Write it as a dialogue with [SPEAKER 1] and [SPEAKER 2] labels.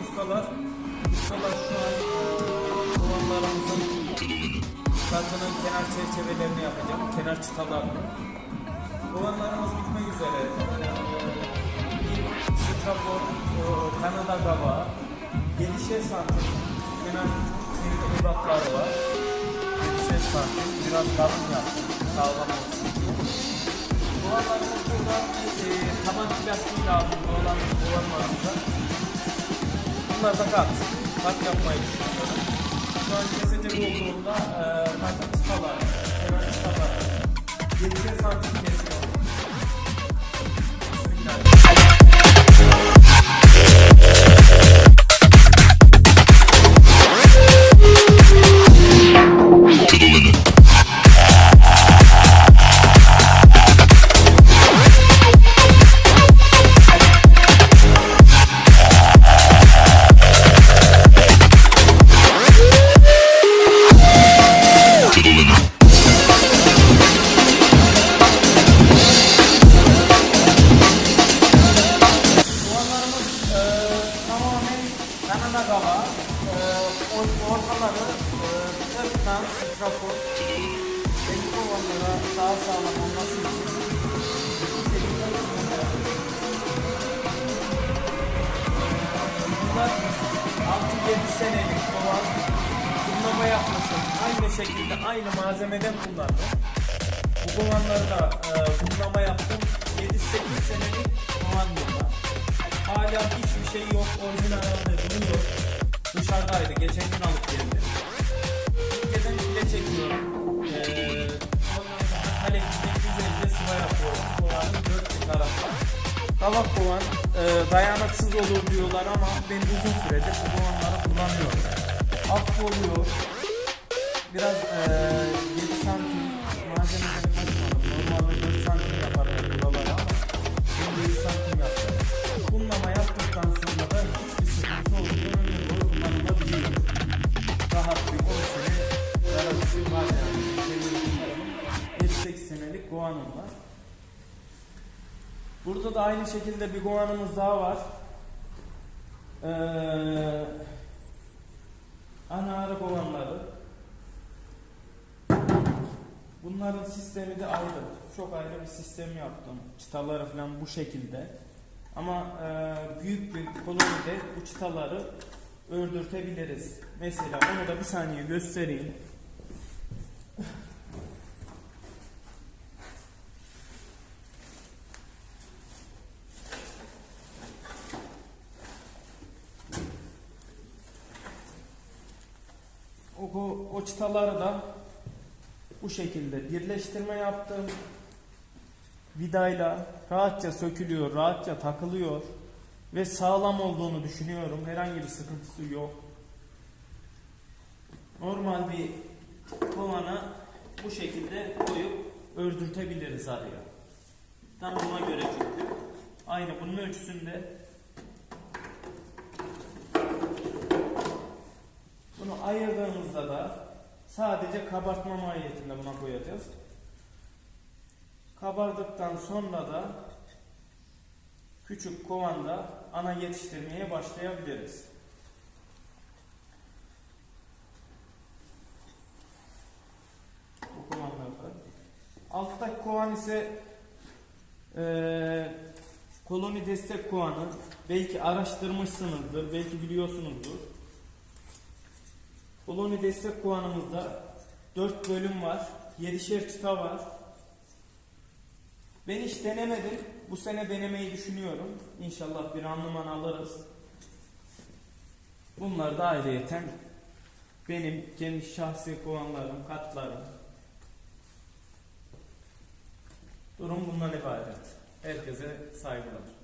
[SPEAKER 1] Ustalar, ustalar şu an kovanlarımızın çatının kenar çerçevelerini yapacak, kenar çıtalarını. Kovanlarımız bitmek üzere. Eee, Kanada kabağı, 7'şer santim kenar sivri uzakları var. 7'şer santim, biraz kalın yaptım, sağlam olsun. Kovanlarımız burada eee taban plastiği lazım kovanlarımıza. Bunlar da kat. Kat yapmayı düşünüyorum. Şu an kesecek olduğumda e, katın çıtalar, kenar çıtalar 7 santim kesiyorum. Bismillah. Kanada kava. E, or- ortaları e, ırktan, strafor. Benim kovanlara daha sağlam olması için. Bunlar 6-7 senelik kovan. Kullanma yapmışım. Aynı şekilde aynı malzemeden kullandım. Bu kovanları da e, kullanma yaptım. 7-8 senelik kovan bunlar. Hala hiçbir şey yok. Orijinal halde duruyor. Dışarıdaydı. Geçen gün alıp geldim. Ülkeden bile çekiyorum. Ee, ondan sonra kaleminde güzelce sıva yapıyorum. Kovanın dört bir tarafta. Kavak kovan e, dayanıksız olur diyorlar ama ben uzun süredir bu kovanları kullanıyorum. Hafif oluyor. Biraz e, 7 santim 7-8 senelik Goan'ım var. Burada da aynı şekilde bir Goan'ımız daha var. Ee, ana arı kovanları. Bunların sistemi de ayrı. Çok ayrı bir sistem yaptım. Çıtaları falan bu şekilde. Ama e, büyük bir kolonide bu çıtaları ördürtebiliriz. Mesela onu da bir saniye göstereyim. O, çıtaları da bu şekilde birleştirme yaptım. Vidayla rahatça sökülüyor, rahatça takılıyor ve sağlam olduğunu düşünüyorum. Herhangi bir sıkıntısı yok. Normal bir kovana bu şekilde koyup ördürtebiliriz araya. Tam buna göre çünkü. Aynı bunun ölçüsünde sadece kabartma mahiyetinde buna koyacağız. Kabardıktan sonra da küçük kovanda ana yetiştirmeye başlayabiliriz. Bu kovanlarda. Alttaki kovan ise eee, koloni destek kovanı. Belki araştırmışsınızdır, belki biliyorsunuzdur. Koloni destek kovanımızda 4 bölüm var. 7'şer çıta var. Ben hiç denemedim. Bu sene denemeyi düşünüyorum. İnşallah bir randıman alırız. Bunlar da ayrıyeten benim kendi şahsi kovanlarım, katlarım. Durum bundan ibaret. Herkese saygılar.